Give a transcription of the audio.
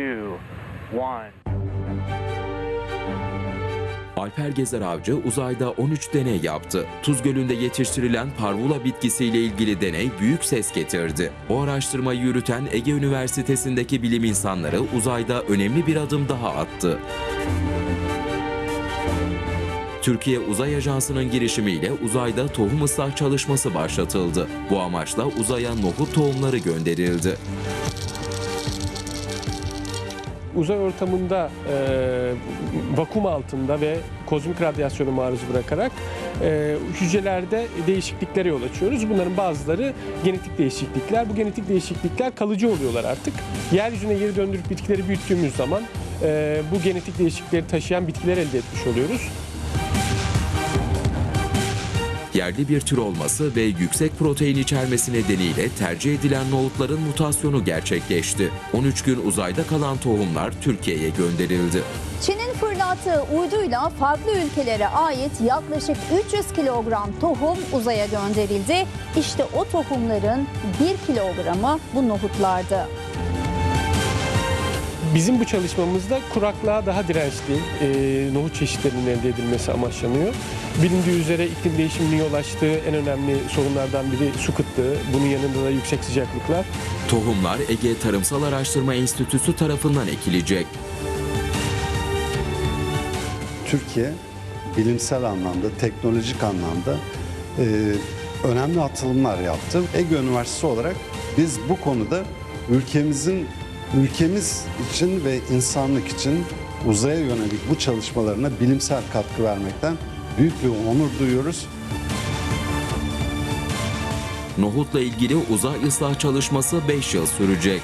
two. Alper Gezer Avcı uzayda 13 deney yaptı. Tuz Gölü'nde yetiştirilen parvula bitkisiyle ilgili deney büyük ses getirdi. O araştırmayı yürüten Ege Üniversitesi'ndeki bilim insanları uzayda önemli bir adım daha attı. Türkiye Uzay Ajansı'nın girişimiyle uzayda tohum ıslah çalışması başlatıldı. Bu amaçla uzaya nohut tohumları gönderildi. Uzay ortamında e, vakum altında ve kozmik radyasyona maruz bırakarak e, hücrelerde değişikliklere yol açıyoruz. Bunların bazıları genetik değişiklikler. Bu genetik değişiklikler kalıcı oluyorlar artık. Yeryüzüne geri döndürüp bitkileri büyüttüğümüz zaman e, bu genetik değişiklikleri taşıyan bitkiler elde etmiş oluyoruz. Yerli bir tür olması ve yüksek protein içermesi nedeniyle tercih edilen nohutların mutasyonu gerçekleşti. 13 gün uzayda kalan tohumlar Türkiye'ye gönderildi. Çin'in fırlattığı uyduyla farklı ülkelere ait yaklaşık 300 kilogram tohum uzaya gönderildi. İşte o tohumların 1 kilogramı bu nohutlardı. Bizim bu çalışmamızda kuraklığa daha dirençli e, nohut çeşitlerinin elde edilmesi amaçlanıyor. Bilindiği üzere iklim değişiminin yol açtığı en önemli sorunlardan biri su kıtlığı. Bunun yanında da yüksek sıcaklıklar. Tohumlar Ege Tarımsal Araştırma Enstitüsü tarafından ekilecek. Türkiye bilimsel anlamda, teknolojik anlamda e, önemli atılımlar yaptı. Ege Üniversitesi olarak biz bu konuda ülkemizin ülkemiz için ve insanlık için uzaya yönelik bu çalışmalarına bilimsel katkı vermekten büyük bir onur duyuyoruz. Nohutla ilgili uzay ıslah çalışması 5 yıl sürecek.